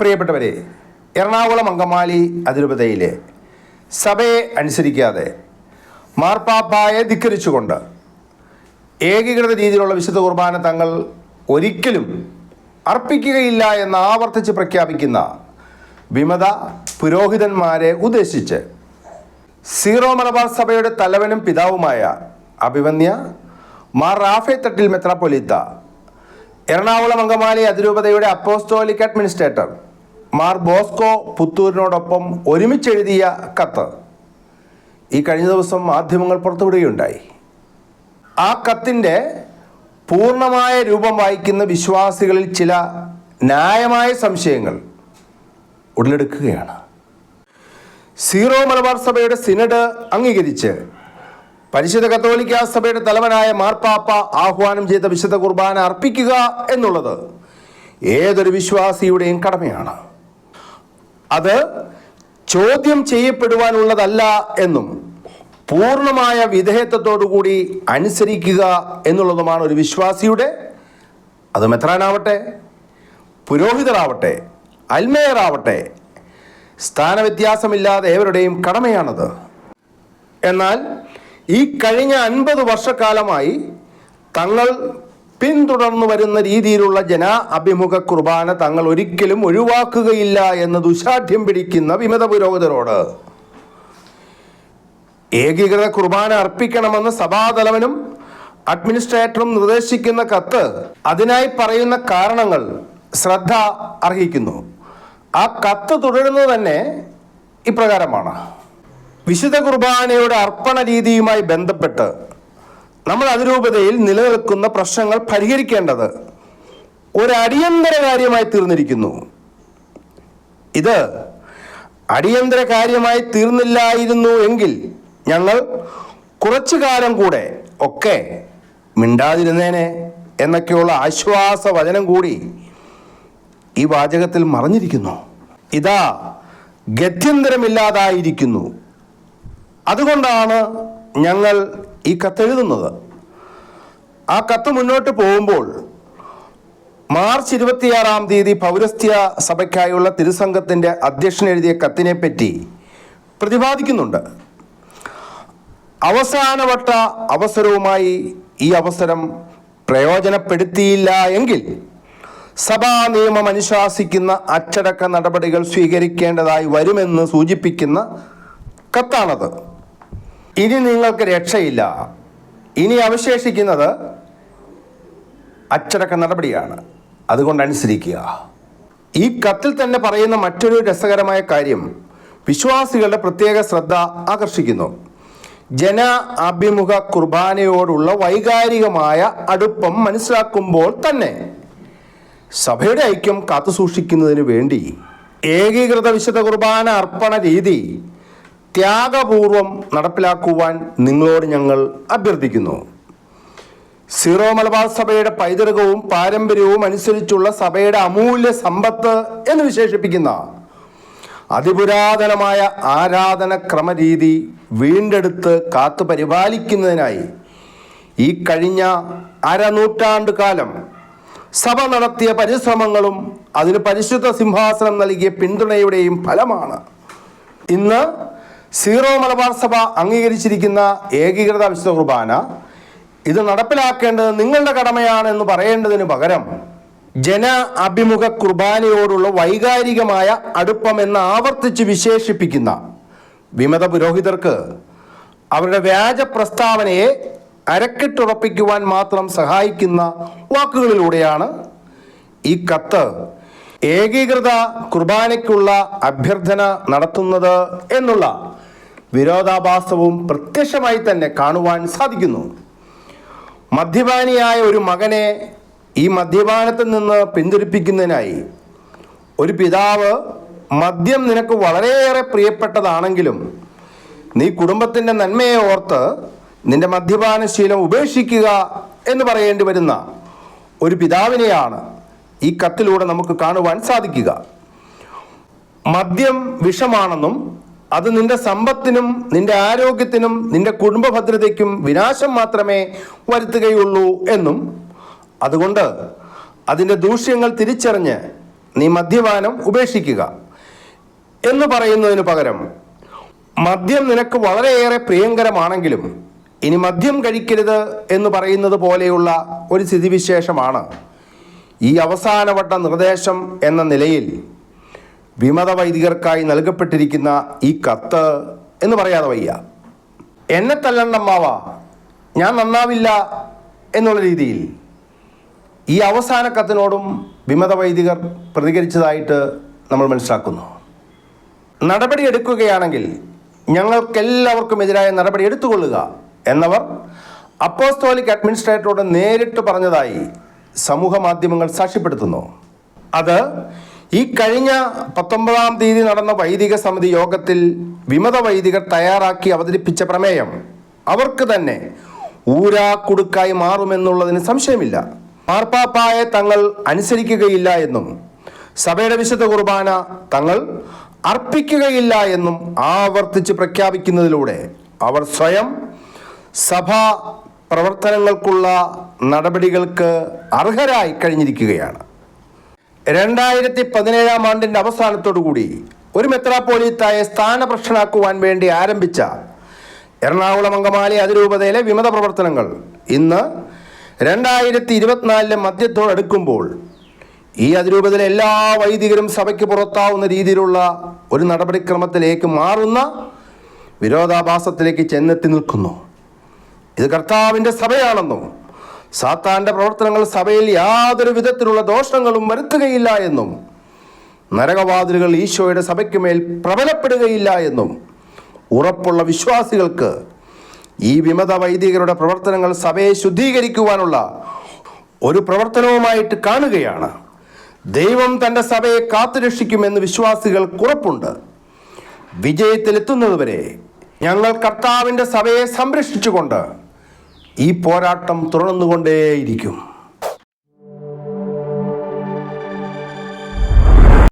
പ്രിയപ്പെട്ടവരെ എറണാകുളം അങ്കമാലി അതിരൂപതയിലെ സഭയെ അനുസരിക്കാതെ മാർപ്പാപ്പായെ ധിക്കരിച്ചുകൊണ്ട് ഏകീകൃത രീതിയിലുള്ള വിശുദ്ധ കുർബാന തങ്ങൾ ഒരിക്കലും അർപ്പിക്കുകയില്ല എന്ന് ആവർത്തിച്ച് പ്രഖ്യാപിക്കുന്ന വിമത പുരോഹിതന്മാരെ ഉദ്ദേശിച്ച് സീറോ മലബാർ സഭയുടെ തലവനും പിതാവുമായ അഭിമന്യ മാർ റാഫെ തട്ടിൽ മെത്രാപ്പൊലിത്ത എറണാകുളം അങ്കമാലി അതിരൂപതയുടെ അപ്പോസ്റ്റോലിക് അഡ്മിനിസ്ട്രേറ്റർ മാർ ബോസ്കോ പുത്തൂരിനോടൊപ്പം ഒരുമിച്ചെഴുതിയ കത്ത്. ഈ കഴിഞ്ഞ ദിവസം മാധ്യമങ്ങൾ പുറത്തുവിടുകയുണ്ടായി. ആ കത്തിന്റെ പൂർണമായ രൂപം വായിക്കുന്ന വിശ്വാസികളിൽ ചില ന്യായമായ സംശയങ്ങൾ ഉടലെടുക്കുകയാണ്. സീറോ മലബാർ സഭയുടെ സിനഡ് അംഗീകരിച്ച് പരിശുദ്ധ കത്തോലിക്ക സഭയുടെ തലവനായ മാർപ്പാപ്പ ആഹ്വാനം ചെയ്ത വിശുദ്ധ കുർബാന അർപ്പിക്കുക എന്നുള്ളത് ഏതൊരു വിശ്വാസിയുടെയും കടമയാണ്. അത് ചോദ്യം ചെയ്യപ്പെടുവാനുള്ളതല്ല എന്നും പൂർണമായ വിധേയത്വത്തോടുകൂടി അനുസരിക്കുക എന്നുള്ളതുമാണ് ഒരു വിശ്വാസിയുടെ അത് മെത്രാനാവട്ടെ പുരോഹിതരാവട്ടെ അൽമേയറാവട്ടെ സ്ഥാനവ്യത്യാസമില്ലാതെ ഏവരുടെയും കടമയാണത്. എന്നാൽ ഈ കഴിഞ്ഞ അൻപത് വർഷക്കാലമായി തങ്ങൾ പിന്തുടർന്നു വരുന്ന രീതിയിലുള്ള ജന അഭിമുഖ കുർബാന തങ്ങൾ ഒരിക്കലും ഒഴിവാക്കുകയില്ല എന്ന് ദുശാഠ്യം പിടിക്കുന്ന വിമത പുരോഹിതരോട്. ഏകീകൃത കുർബാന അർപ്പിക്കണമെന്ന് സഭാതലവനും അഡ്മിനിസ്ട്രേറ്ററും നിർദ്ദേശിക്കുന്ന കത്ത് അതിനായി പറയുന്ന കാരണങ്ങൾ ശ്രദ്ധ അർഹിക്കുന്നു. ആ കത്ത് തുടരുന്നത് തന്നെ ഇപ്രകാരമാണ്. വിശുദ്ധ കുർബാനയുടെ അർപ്പണ രീതിയുമായി ബന്ധപ്പെട്ട് നമ്മൾ അതിരൂപതയിൽ നിലനിൽക്കുന്ന പ്രശ്നങ്ങൾ പരിഹരിക്കേണ്ടത് ഒരു അടിയന്തര കാര്യമായി തീർന്നിരിക്കുന്നു. ഇത് അടിയന്തര കാര്യമായി തീർന്നില്ലായിരുന്നു എങ്കിൽ ഞങ്ങൾ കുറച്ചു കാലം കൂടെ ഒക്കെ മിണ്ടാതിരുന്നേനെ എന്നൊക്കെയുള്ള ആശ്വാസ വചനം കൂടി ഈ വാചകത്തിൽ മറഞ്ഞിരിക്കുന്നു. ഇതാ ഗത്യന്തരമില്ലാതായിരിക്കുന്നു. അതുകൊണ്ടാണ് ഞങ്ങൾ ഈ കത്തെഴുതുന്നത് ആ കത്ത് മുന്നോട്ട് പോകുമ്പോൾ മാർച്ച് ഇരുപത്തിയാറാം തീയതി പൗരസ്ത്യ സഭയ്ക്കായുള്ള തിരുസംഘത്തിന്റെ അധ്യക്ഷൻ എഴുതിയ കത്തിനെ പറ്റി പ്രതിപാദിക്കുന്നുണ്ട്. അവസാനവട്ട അവസരവുമായി ഈ അവസരം പ്രയോജനപ്പെടുത്തിയില്ല എങ്കിൽ സഭാ നിയമം അനുശാസിക്കുന്ന അച്ചടക്ക നടപടികൾ സ്വീകരിക്കേണ്ടതായി വരുമെന്ന് സൂചിപ്പിക്കുന്ന കത്താണത്. ഇനി നിങ്ങൾക്ക് രക്ഷയില്ല. ഇനി അവശേഷിക്കുന്നത് അച്ചടക്ക നടപടിയാണ്. അതുകൊണ്ട് അനുസരിക്കുക ഈ കത്തിൽ തന്നെ പറയുന്ന മറ്റൊരു രസകരമായ കാര്യം വിശ്വാസികളുടെ പ്രത്യേക ശ്രദ്ധ ആകർഷിക്കുന്നു. ജന അഭിമുഖ കുർബാനയോടുള്ള വൈകാരികമായ അടുപ്പം മനസ്സിലാക്കുമ്പോൾ തന്നെ സഭയുടെ ഐക്യം കാത്തുസൂക്ഷിക്കുന്നതിന് വേണ്ടി ഏകീകൃത വിശുദ്ധ കുർബാന അർപ്പണ രീതി ത്യാഗപൂർവം നടപ്പിലാക്കുവാൻ നിങ്ങളോട് ഞങ്ങൾ അഭ്യർത്ഥിക്കുന്നു. സീറോ മലബാർ സഭയുടെ പൈതൃകവും പാരമ്പര്യവും അനുസരിച്ചുള്ള സഭയുടെ അമൂല്യ സമ്പത്ത് എന്ന് വിശേഷിപ്പിക്കുന്ന അതിപുരാതനമായ ആരാധന ക്രമരീതി വീണ്ടെടുത്ത് കാത്തു പരിപാലിക്കുന്നതിനായി ഈ കഴിഞ്ഞ അരനൂറ്റാണ്ട് കാലം സഭ നടത്തിയ പരിശ്രമങ്ങളും അതിന് പരിശുദ്ധ സിംഹാസനം നൽകിയ പിന്തുണയുടെയും ഫലമാണ്. ഇന്ന് സീറോ മലബാർ സഭ അംഗീകരിച്ചിരിക്കുന്ന ഏകീകൃത വിശുദ്ധ കുർബാന. ഇത് നടപ്പിലാക്കേണ്ടത് നിങ്ങളുടെ കടമയാണെന്ന് പറയേണ്ടതിന് പകരം ജന അഭിമുഖ കുർബാനയോടുള്ള വൈകാരികമായ അടുപ്പം എന്ന് ആവർത്തിച്ച് വിശേഷിപ്പിക്കുന്ന വിമത പുരോഹിതർക്ക് അവരുടെ വ്യാജ പ്രസ്താവനയെ അരക്കിട്ടുറപ്പിക്കുവാൻ മാത്രം സഹായിക്കുന്ന വാക്കുകളിലൂടെയാണ് ഈ കത്ത് ഏകീകൃത കുർബാനയ്ക്കുള്ള അഭ്യർത്ഥന നടത്തുന്നത് എന്നുള്ള വിരോധാഭാസവും പ്രത്യക്ഷമായി തന്നെ കാണുവാൻ സാധിക്കുന്നു. മദ്യപാനിയായ ഒരു മകനെ ഈ മദ്യപാനത്തിൽ നിന്ന് പിന്തിരിപ്പിക്കുന്നതിനായി ഒരു പിതാവ് മദ്യം നിനക്ക് വളരെയേറെ പ്രിയപ്പെട്ടതാണെങ്കിലും നീ കുടുംബത്തിന്റെ നന്മയെ ഓർത്ത് നിന്റെ മദ്യപാനശീലം ഉപേക്ഷിക്കുക എന്ന് പറയേണ്ടി വരുന്ന ഒരു പിതാവിനെയാണ് ഈ കത്തിലൂടെ നമുക്ക് കാണുവാൻ സാധിക്കുക. മദ്യം വിഷമാണെന്നും അത് നിന്റെ സമ്പത്തിനും നിന്റെ ആരോഗ്യത്തിനും നിന്റെ കുടുംബ ഭദ്രതയ്ക്കും വിനാശം മാത്രമേ വരുത്തുകയുള്ളൂ എന്നും. അതുകൊണ്ട് അതിന്റെ ദൂഷ്യങ്ങൾ തിരിച്ചറിഞ്ഞ് നീ മദ്യപാനം ഉപേക്ഷിക്കുക എന്ന് പറയുന്നതിന് പകരം മദ്യം നിനക്ക് വളരെയേറെ പ്രിയങ്കരമാണെങ്കിലും ഇനി മദ്യം കഴിക്കരുത് എന്ന് പറയുന്നത് പോലെയുള്ള ഒരു സ്ഥിതിവിശേഷമാണ് ഈ അവസാനവട്ട നിർദ്ദേശം എന്ന നിലയിൽ വിമത വൈദികർക്കായി നൽകപ്പെട്ടിരിക്കുന്ന ഈ കത്ത് എന്ന് പറയാതെ വയ്യ. എന്നെ തല്ലണ്ടമ്മാവ ഞാൻ നന്നാവില്ല എന്നുള്ള രീതിയിൽ ഈ അവസാന കത്തിനോടും വിമത വൈദികർ പ്രതികരിച്ചതായിട്ട് നമ്മൾ മനസ്സിലാക്കുന്നു. നടപടി എടുക്കുകയാണെങ്കിൽ ഞങ്ങൾക്കെല്ലാവർക്കും എതിരായ നടപടി എടുത്തുകൊള്ളുക എന്നവർ അപ്പോസ്തോലിക് അഡ്മിനിസ്ട്രേറ്ററോട് നേരിട്ട് പറഞ്ഞതായി സമൂഹ മാധ്യമങ്ങൾ സാക്ഷ്യപ്പെടുത്തുന്നു. അത് ഈ കഴിഞ്ഞ പത്തൊമ്പതാം തീയതി നടന്ന വൈദിക സമിതി യോഗത്തിൽ വിമത വൈദികർ തയ്യാറാക്കി അവതരിപ്പിച്ച പ്രമേയം അവർക്ക് തന്നെ ഊരാക്കുടുക്കായി മാറുമെന്നുള്ളതിന് സംശയമില്ല. മാർപ്പാപ്പായെ തങ്ങൾ അനുസരിക്കുകയില്ല എന്നും സഭയുടെ വിശുദ്ധ കുർബാന തങ്ങൾ അർപ്പിക്കുകയില്ല എന്നും ആവർത്തിച്ച് പ്രഖ്യാപിക്കുന്നതിലൂടെ അവർ സ്വയം സഭാ പ്രവർത്തനങ്ങൾക്കുള്ള നടപടികൾക്ക് അർഹരായി കഴിഞ്ഞിരിക്കുകയാണ്. രണ്ടായിരത്തി പതിനേഴാം ആണ്ടിന്റെ അവസാനത്തോടുകൂടി ഒരു മെത്രാപ്പോലീത്തായെ സ്ഥാനഭ്രഷ്ടനാക്കുവാൻ വേണ്ടി ആരംഭിച്ച എറണാകുളം അങ്കമാലി അതിരൂപതയിലെ വിമത പ്രവർത്തനങ്ങൾ ഇന്ന് രണ്ടായിരത്തി ഇരുപത്തിനാലിലെ മധ്യത്തോടടുക്കുമ്പോൾ ഈ അതിരൂപതയിലെ എല്ലാ വൈദികരും സഭയ്ക്ക് പുറത്താവുന്ന രീതിയിലുള്ള ഒരു നടപടിക്രമത്തിലേക്ക് മാറുന്ന വിരോധാഭാസത്തിലേക്ക് ചെന്നെത്തി നിൽക്കുന്നു. ഇത് കർത്താവിന്റെ സഭയാണെന്നും സാത്താന്റെ പ്രവർത്തനങ്ങൾ സഭയിൽ യാതൊരു വിധത്തിലുള്ള ദോഷങ്ങളും വരുത്തുകയില്ല എന്നും നരകവാതിലുകൾ ഈശോയുടെ സഭയ്ക്ക് മേൽ പ്രബലപ്പെടുകയില്ല എന്നും ഉറപ്പുള്ള വിശ്വാസികൾക്ക് ഈ വിമത വൈദികരുടെ പ്രവർത്തനങ്ങൾ സഭയെ ശുദ്ധീകരിക്കുവാനുള്ള ഒരു പ്രവർത്തനവുമായിട്ട് കാണുകയാണ്. ദൈവം തന്റെ സഭയെ കാത്തുരക്ഷിക്കുമെന്ന് വിശ്വാസികൾ ഉറപ്പുണ്ട്. വിജയത്തിലെത്തുന്നതുവരെ ഞങ്ങൾ കർത്താവിന്റെ സഭയെ സംരക്ഷിച്ചുകൊണ്ട് ഈ പോരാട്ടം തുടർന്നുകൊണ്ടേയിരിക്കും.